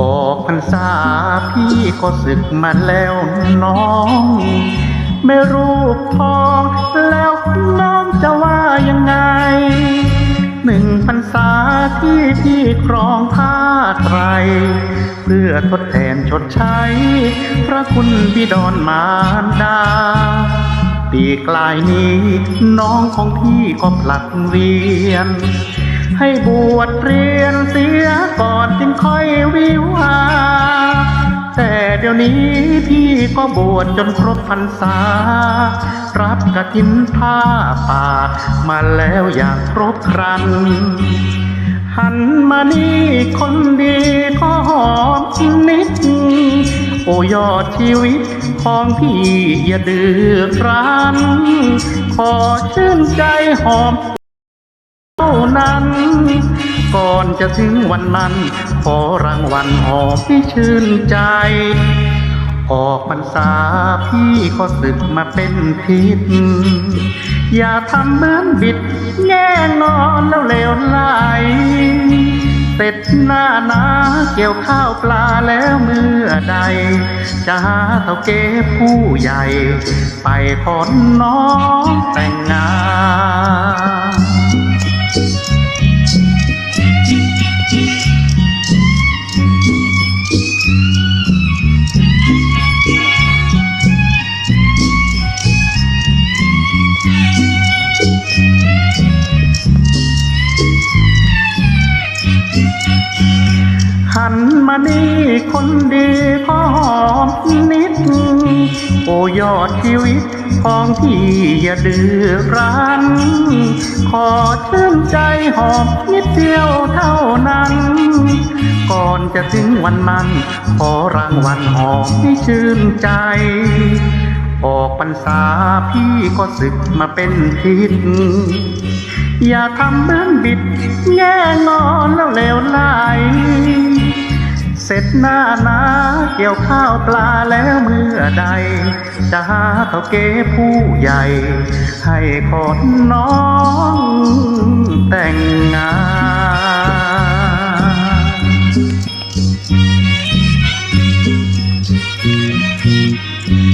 ออกพรรษาพี่ก็ศึกมาแล้วน้อง ไม่รู้พอแล้วน้องจะว่ายังไง หนึ่งพรรษาที่พี่ครองผ้าไตร เพื่อทดแทนชดใช้ พระคุณบิดอนมารดา ปีกลายนี้ น้องของพี่ก็ผลัดเวียน ให้บวชเรียนเสียก่อนจึงค่อยวิวา แต่เดี๋ยวนี้พี่ก็บวชจนครบพรรษา รับกฐินผ้าป่า มาแล้วอย่างครบครันหันมานี่คนดีขอหอมนิด โอยอดชีวิตของพี่อย่าดื้อรั้น ขอชื่นใจหอมเท่านั้น ก่อนจะถึงวันนั้น ขอรางวัลหอมที่ชื่นใจ ออกพรรษาพี่ก็ศึกมาเป็นพิษอย่าทำเหมือนบิดแง่งอนแล้วเลวไหล เสร็จหน้านาเกี่ยวข้าวปลาแล้วเมื่อใด จะหาเท่าเก๋ผู้ใหญ่ ไปขอน้องแต่งงานานี่คนดีขอหอมนิด โอยอดชีวิตของพี่อย่าดื้อรั้น ขอชื่นใจหอมนิดเดียวเท่านั้น ก่อนจะถึงวันมัน ขอรางวัลหอมให้ชื่นใจออกพรรษาพี่ก็ศึกมาเป็นทิศอย่าทำเหมือนบิด แง่งอนแล้วเลวไหล เสร็จหน้านาเกี่ยวข้าวปลาแล้วเมื่อใด จะหาเท่าเก๋ผู้ใหญ่ ให้ขอน้องแต่งงานเ